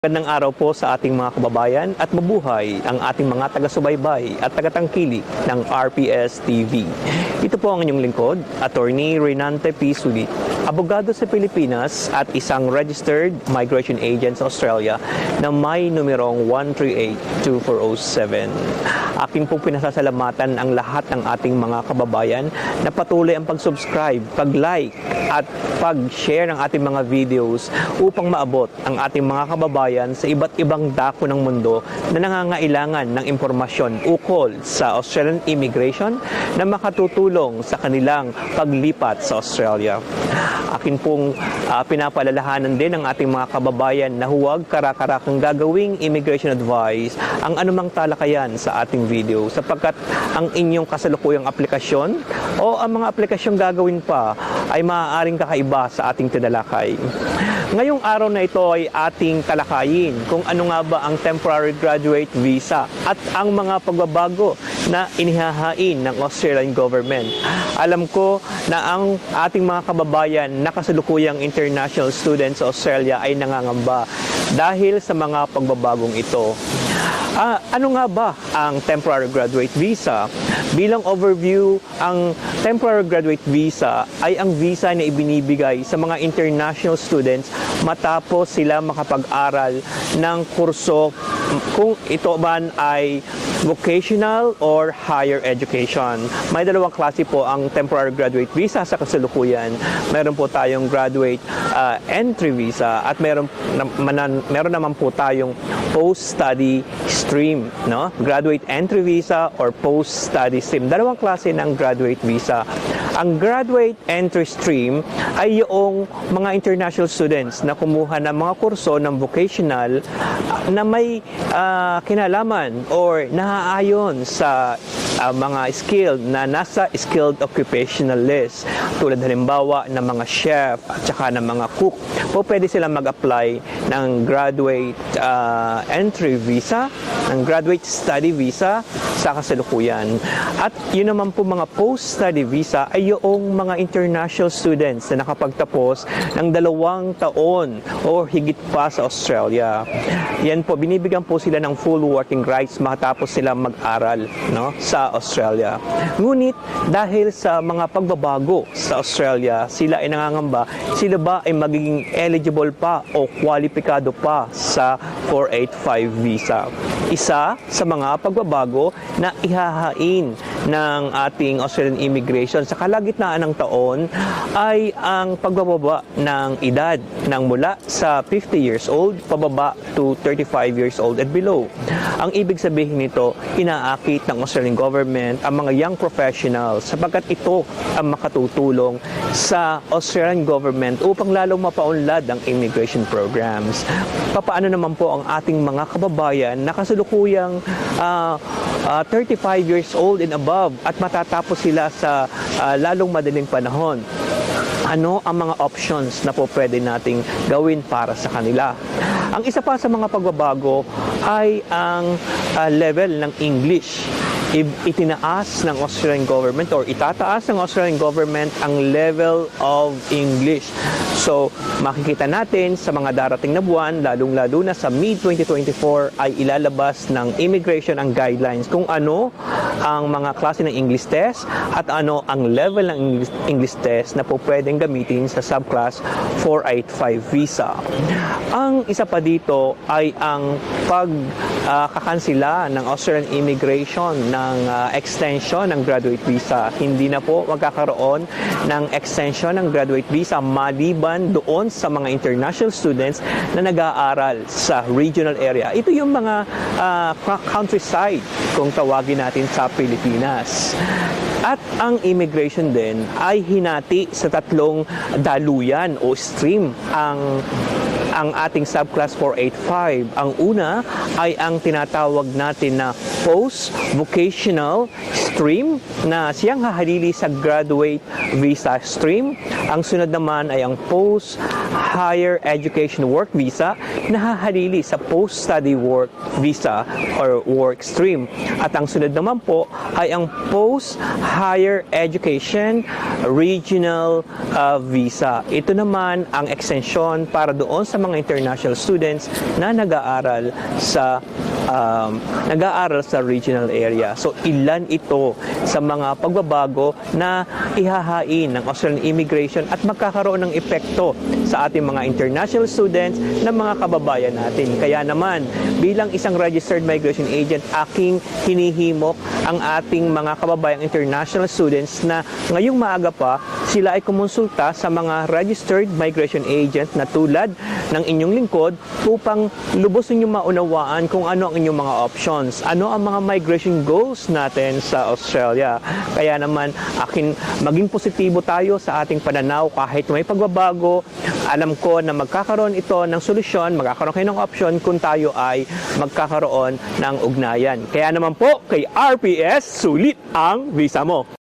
Magandang araw po sa ating mga kababayan at mabuhay ang ating mga taga-subaybay at tagatangkilik ng RPS TV. Ito po ang inyong lingkod, Attorney Renante P. Sulit, abogado sa Pilipinas at isang registered migration agent sa Australia na may numerong 1382407. Akin po pinasasalamatan ang lahat ng ating mga kababayan na patuloy ang pag-subscribe, pag-like at pag-share ng ating mga videos upang maabot ang ating mga kababayan sa iba't ibang dako ng mundo na nangangailangan ng impormasyon ukol sa Australian immigration na makatutulong sa kanilang paglipat sa Australia. Akin pong ah, pinapalalahanan din ng ating mga kababayan na huwag karakarakang gagawing immigration advice ang anumang talakayan sa ating video sapagkat ang inyong kasalukuyang aplikasyon o ang mga aplikasyong gagawin pa ay maaaring kakaiba sa ating tinalakay. Ngayong araw na ito ay ating talakayin kung ano nga ba ang temporary graduate visa at ang mga pagbabago na inihahain ng Australian government. Alam ko na ang ating mga kababayan na kasalukuyang international students sa Australia ay nangangamba dahil sa mga pagbabagong ito. Ah, ano nga ba ang temporary graduate visa? Bilang overview, ang temporary graduate visa ay ang visa na ibinibigay sa mga international students matapos sila makapag-aral ng kurso kung ito man ay vocational or higher education. May dalawang klase po ang temporary graduate visa sa kasalukuyan. Meron po tayong graduate uh, entry visa at meron na, manan, meron naman po tayong post-study stream, no? Graduate entry visa or post-study stream. Dalawang klase ng graduate visa. Ang graduate entry stream ay yung mga international students na kumuha ng mga kurso ng vocational ah, na may ah, kinalaman or naaayon sa ah, mga skilled na nasa skilled occupational list. Tulad halimbawa ng mga chef at saka ng mga cook. Po pwede silang mag-apply ng graduate ah, entry visa ng graduate study visa sa kasalukuyan at yun naman po mga post-study visa ay yung mga international students na nakapagtapos ng dalawang taon o higit pa sa Australia. Yan po, binibigyan po sila ng full working rights matapos sila mag-aral no, sa Australia. Ngunit dahil sa mga pagbabago sa Australia, sila ay nangangamba, sila ba ay magiging eligible pa o kwalipikado pa sa 485 visa. Isa sa mga pagbabago na ihahain ng ating Australian immigration sa kalagitnaan ng taon ay ang pagbababa ng edad ng mula sa 50 years old pababa to 35 years old and below. Ang ibig sabihin nito, inaakit ng Australian government ang mga young professionals sapagkat ito ang makatutulong sa Australian government upang lalong mapaunlad ang immigration programs. Papaano naman po ang ating mga kababayan na kasulukuyang ah, ah, 35 years old and above at matatapos sila sa ah, lalong madaling panahon ano ang mga options na po pwede nating gawin para sa kanila. Ang isa pa sa mga pagbabago ay ang ah, level ng English. I- itinaas ng Australian government or itataas ng Australian government ang level of English. So, makikita natin sa mga darating na buwan, lalong-lalo na sa mid-2024 ay ilalabas ng immigration ang guidelines kung ano ang mga klase ng English test at ano ang level ng English, test na po pwedeng gamitin sa subclass 485 visa. Ang isa pa dito ay ang pagkakansila ng Australian immigration ng ah, extension ng graduate visa. Hindi na po magkakaroon ng extension ng graduate visa maliban doon sa mga international students na nag-aaral sa regional area. Ito yung mga ah, countryside kung tawagin natin sa Pilipinas. At ang immigration din ay hinati sa tatlong daluyan o stream ang ang ating subclass 485. Ang una ay ang tinatawag natin na post-vocational stream na siyang hahalili sa graduate visa stream. Ang sunod naman ay ang post-higher education work visa na hahalili sa post-study work visa or work stream. At ang sunod naman po ay ang post-higher education regional uh, visa. Ito naman ang extension para doon sa mga international students na nag-aaral sa um, nag-aaral sa regional area. So ilan ito sa mga pagbabago na ihahain ng Australian immigration at magkakaroon ng epekto sa ating mga international students na mga kababayan natin. Kaya naman, bilang isang registered migration agent, aking hinihimok ang ating mga kababayang international students na ngayong maaga pa, sila ay kumonsulta sa mga registered migration agent na tulad ng inyong lingkod upang lubos ninyong maunawaan kung ano ang inyong mga options, ano ang mga migration goals natin sa Australia. Kaya naman, akin maging positibo tayo sa ating pananaw kahit may pagbabago. Alam ko na magkakaroon ito ng solusyon, magkakaroon kayo ng option kung tayo ay magkakaroon ng ugnayan. Kaya naman po, kay RPS, sulit ang visa mo.